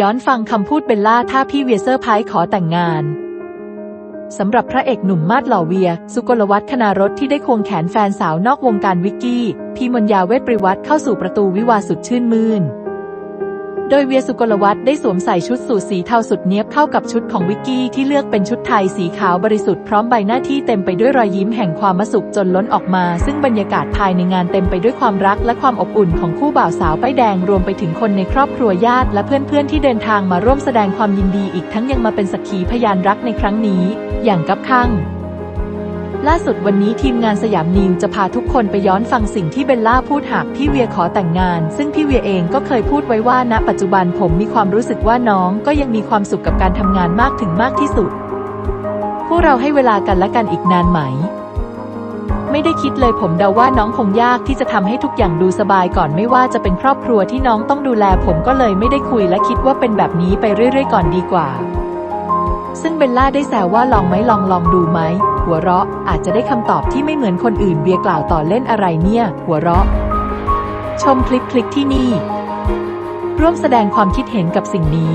ย้อนฟังคำพูดเบลล่าถ้าพี่เวียเซอร์ไพรส์ขอแต่งงานสำหรับพระเอกหนุ่มมาดหล่อเวีย สุกลวัฒน์คณารถที่ได้ควงแขนแฟนสาวนอกวงการวิกกี้ พี่มนยาเวทปริวัตรเข้าสู่ประตูวิวาสุดชื่นมื่น โดยเวียสุกลวัฒน์ได้สวมใส่ชุดสูทสีเทาสุดเนี้ยบเข้ากับชุดของวิกกี้ที่เลือกเป็นชุดไทยสีขาวบริสุทธิ์พร้อมใบหน้าที่เต็มไปด้วยรอยยิ้มแห่งความมสุขจนล้นออกมา ซึ่งบรรยากาศภายในงานเต็มไปด้วยความรักและความอบอุ่นของคู่บ่าวสาวป้ายแดงรวมไปถึงคนในครอบครัวญาติและเพื่อนๆที่เดินทางมาร่วมแสดงความยินดีอีกทั้งยังมาเป็นสักขีพยานรักในครั้งนี้ อย่างกับข้าง ล่าสุดวันนี้ทีมงานสยามนีมจะพาทุกคนไปย้อนฟังสิ่งที่เบลล่าพูดหากพี่เวียขอแต่งงาน ซึ่งพี่เวียเองก็เคยพูดไว้ว่าณปัจจุบันผมมีความรู้สึกว่าน้องก็ยังมีความสุขกับการทำงานมากถึงมากที่สุด พวกเราให้เวลากันและกันอีกนานไหม ไม่ได้คิดเลยผมเดาว่าน้องคงยากที่จะทำให้ทุกอย่างดูสบายก่อนไม่ว่าจะเป็นครอบครัวที่น้องต้องดูแลผมก็เลยไม่ได้คุยและคิดว่าเป็นแบบนี้ไปเรื่อย ๆ ก่อนดีกว่า ซึ่งเบลล่าได้แซวว่าลองไหมลองลองดูไหม หัวเราะ อาจจะได้คำตอบที่ไม่เหมือนคนอื่นเบียกล่าวต่อเล่นอะไรเนี่ย หัวเราะ ชมคลิปคลิกที่นี่ ร่วมแสดงความคิดเห็นกับสิ่งนี้